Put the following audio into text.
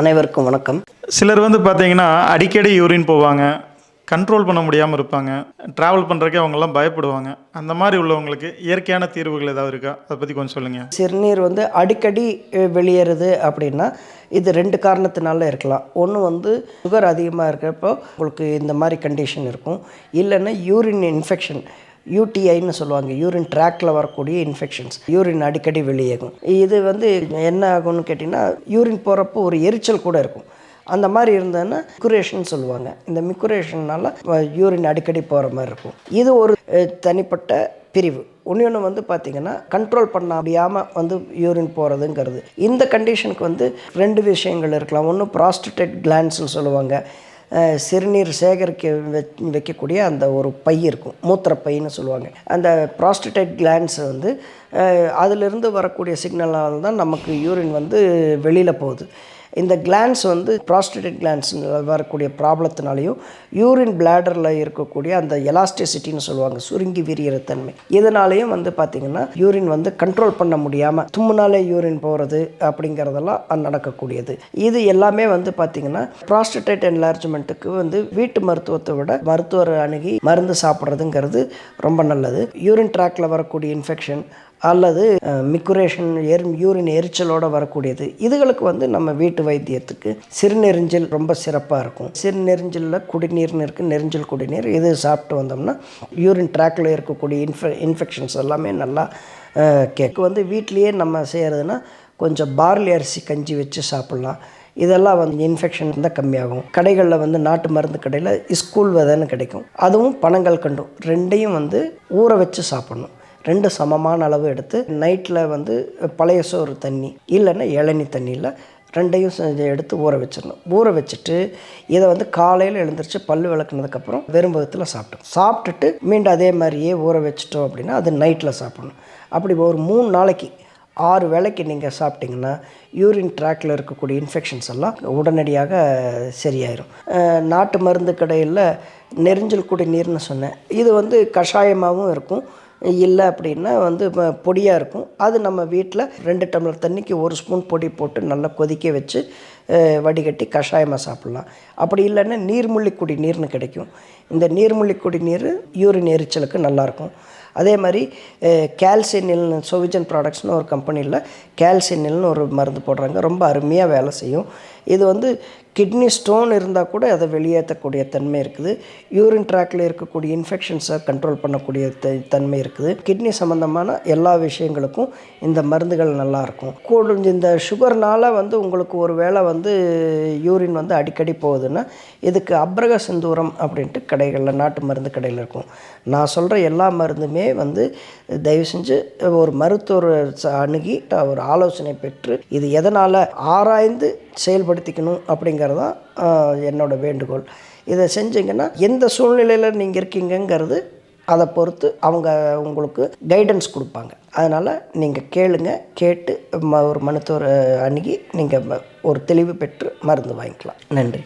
அனைவருக்கும் வணக்கம். சிலர் வந்து பார்த்தீங்கன்னா அடிக்கடி யூரின் போவாங்க கண்ட்ரோல் பண்ண முடியாமல் இருப்பாங்க ட்ராவல் பண்ணுறக்கே அவங்கெல்லாம் பயப்படுவாங்க. அந்த மாதிரி உள்ளவங்களுக்கு இயற்கையான தீர்வுகள் ஏதாவது இருக்கா? அதை பற்றி கொஞ்சம் சொல்லுங்கள் சிறுநீர் வந்து அடிக்கடி வெளியேறுது அப்படின்னா இது ரெண்டு காரணத்தினால இருக்கலாம். ஒன்று வந்து சுகர் அதிகமாக இருக்கிறப்போ உங்களுக்கு இந்த மாதிரி கண்டிஷன் இருக்கும். இல்லைன்னா யூரின் இன்ஃபெக்ஷன் யூடிஐன்னு சொல்லுவாங்க. யூரின் ட்ராக்ல வரக்கூடிய இன்ஃபெக்ஷன்ஸ் யூரின் அடிக்கடி வெளியேகும் இது வந்து என்ன ஆகும்னு கேட்டிங்கன்னா யூரின் போகிறப்போ ஒரு எரிச்சல் கூட இருக்கும். அந்த மாதிரி இருந்ததுன்னா மிக்குரேஷன் சொல்லுவாங்க. இந்த மிக்குரேஷன்னால யூரின் அடிக்கடி போகிற மாதிரி இருக்கும். இது ஒரு தனிப்பட்ட பிரிவு. ஒன்று வந்து பார்த்திங்கன்னா கண்ட்ரோல் பண்ண முடியாமல் வந்து யூரின் போகிறதுங்கிறது இந்த கண்டிஷனுக்கு வந்து ரெண்டு விஷயங்கள் இருக்கலாம். ஒன்று ப்ராஸ்டேட் கிளான்ஸ்னு சொல்லுவாங்க. சிறுநீர் சேகரிக்க வைக்கக்கூடிய அந்த ஒரு பை இருக்கும். மூத்திரப்பைன்னு சொல்லுவாங்க. அந்த ப்ராஸ்டடைட் கிளான்ஸ் வந்து அதிலிருந்து வரக்கூடிய சிக்னலால் தான் நமக்கு யூரின் வந்து வெளியில் போகுது. இந்த கிளான்ஸ் வந்து ப்ராஸ்டேட் கிளான்ஸ் வரக்கூடிய ப்ராப்ளத்தினாலையும் யூரின் பிளாடரில் இருக்கக்கூடிய அந்த எலாஸ்டிசிட்டின்னு சொல்லுவாங்க சுருங்கி விரிகிற தன்மை. இதனாலையும் வந்து பார்த்திங்கன்னா யூரின் வந்து கண்ட்ரோல் பண்ண முடியாமல் தும்முனாலே யூரின் போகிறது அப்படிங்கிறதெல்லாம் நடக்கக்கூடியது. இது எல்லாமே வந்து பார்த்திங்கன்னா ப்ராஸ்டேட் என்லார்ஜ்மெண்ட்டுக்கு வந்து வீட்டு மருத்துவத்தை விட மருத்துவர் அணுகி மருந்து சாப்பிட்றதுங்கிறது ரொம்ப நல்லது. யூரின் ட்ராக்ல வரக்கூடிய இன்ஃபெக்ஷன் அல்லது மிக்குரேஷன் எர் யூரின் எரிச்சலோடு வரக்கூடியது. இதுகளுக்கு வந்து நம்ம வீட்டு வைத்தியத்துக்கு சிறுநெரிஞ்சல் ரொம்ப சிறப்பாக இருக்கும். சிறுநெறிஞ்சலில் குடிநீர்னு இருக்குது நெரிஞ்சல் குடிநீர். இது சாப்பிட்டு வந்தோம்னா யூரின் ட்ராக்கில் இருக்கக்கூடிய இன்ஃபெ இன்ஃபெக்ஷன்ஸ் எல்லாமே நல்லா கேக்கு வந்து வீட்லேயே நம்ம செய்கிறதுனா கொஞ்சம் பார்லி அரிசி கஞ்சி வச்சு சாப்பிட்லாம். இதெல்லாம் வந்து இன்ஃபெக்ஷன் தான் கம்மியாகும். கடைகளில் வந்து நாட்டு மருந்து கடையில் ஸ்கூல் விதைன்னு கிடைக்கும். அதுவும் பணங்கள் கண்டும். ரெண்டையும் வந்து ஊற வச்சு சாப்பிடணும். ரெண்டு சமமான அளவு எடுத்து நைட்டில் வந்து பழைய சோறு தண்ணி இல்லைன்னா இளநி தண்ணியில் ரெண்டையும் செஞ்சு எடுத்து ஊற வச்சிடணும். ஊற வச்சுட்டு இதை வந்து காலையில் எழுந்திரிச்சு பல் விளக்குனதுக்கப்புறம் வெறும் விதத்தில் சாப்பிட்டோம். சாப்பிட்டுட்டு மீண்டும் அதே மாதிரியே ஊற வச்சிட்டோம் அப்படின்னா அது நைட்டில் சாப்பிடணும். அப்படி ஒரு மூணு நாளைக்கு ஆறு வேளைக்கு நீங்கள் சாப்பிட்டிங்கன்னா யூரின் ட்ராக்கில் இருக்கக்கூடிய இன்ஃபெக்ஷன்ஸ் எல்லாம் உடனடியாக சரியாயிரும். நாட்டு மருந்து கடையில் நெரிஞ்சல் குடிநீர்னு சொன்னேன். இது வந்து கஷாயமாகவும் இருக்கும். இல்லை அப்படின்னா வந்து பொடியாக இருக்கும். அது நம்ம வீட்டில் ரெண்டு டம்ளர் தண்ணிக்கு ஒரு ஸ்பூன் பொடி போட்டு நல்லா கொதிக்க வச்சு வடிகட்டி கஷாயமாக சாப்பிட்லாம். அப்படி இல்லைன்னா நீர்முள்ளிக்குடி குடிநீர்னு கிடைக்கும். இந்த நீர்முள்ளிக்குடி குடிநீர் யூரின் எரிச்சலுக்கு நல்லாயிருக்கும் அதே மாதிரி கேல்சினில்னு சோவிஜன் ப்ராடக்ட்ஸ்னு ஒரு கம்பெனியில் கேல்சினில்னு ஒரு மருந்து போடுறாங்க. ரொம்ப அருமையாக வேலை செய்யும். இது வந்து கிட்னி ஸ்டோன் இருந்தால் கூட அதை வெளியேற்றக்கூடிய தன்மை இருக்குது. யூரின் ட்ராக்ல இருக்கக்கூடிய இன்ஃபெக்ஷன்ஸை கண்ட்ரோல் பண்ணக்கூடிய த தன்மை இருக்குது. கிட்னி சம்மந்தமான எல்லா விஷயங்களுக்கும் இந்த மருந்துகள் நல்லாயிருக்கும் கூட இந்த சுகர்னால் வந்து உங்களுக்கு ஒரு வேளை வந்து யூரின் வந்து அடிக்கடி போகுதுன்னா இதுக்கு அப்ரக சிந்தூரம் அப்படின்ட்டு கடைகளில் நாட்டு மருந்து கடையில் இருக்கும். நான் சொல்கிற எல்லா மருந்துமே வந்து தயவு செஞ்சு ஒரு மருத்துவர் ச- அணுகி ஒரு ஆலோசனை பெற்று இது எதனால் ஆராய்ந்து செயல்படுத்திக்கணும் அப்படிங்கிறது தான் என்னோட வேண்டுகோள். இதை செஞ்சீங்கன்னா எந்த சூழ்நிலையில் நீங்கள் இருக்கீங்கங்கிறது அதை பொறுத்து அவங்க உங்களுக்கு கைடன்ஸ் கொடுப்பாங்க. அதனால் நீங்கள் கேளுங்க கேட்டு ம ஒரு மருத்துவர் அணுகி நீங்கள் ஒரு தெளிவு பெற்று மருந்து வாங்கிக்கலாம். நன்றி.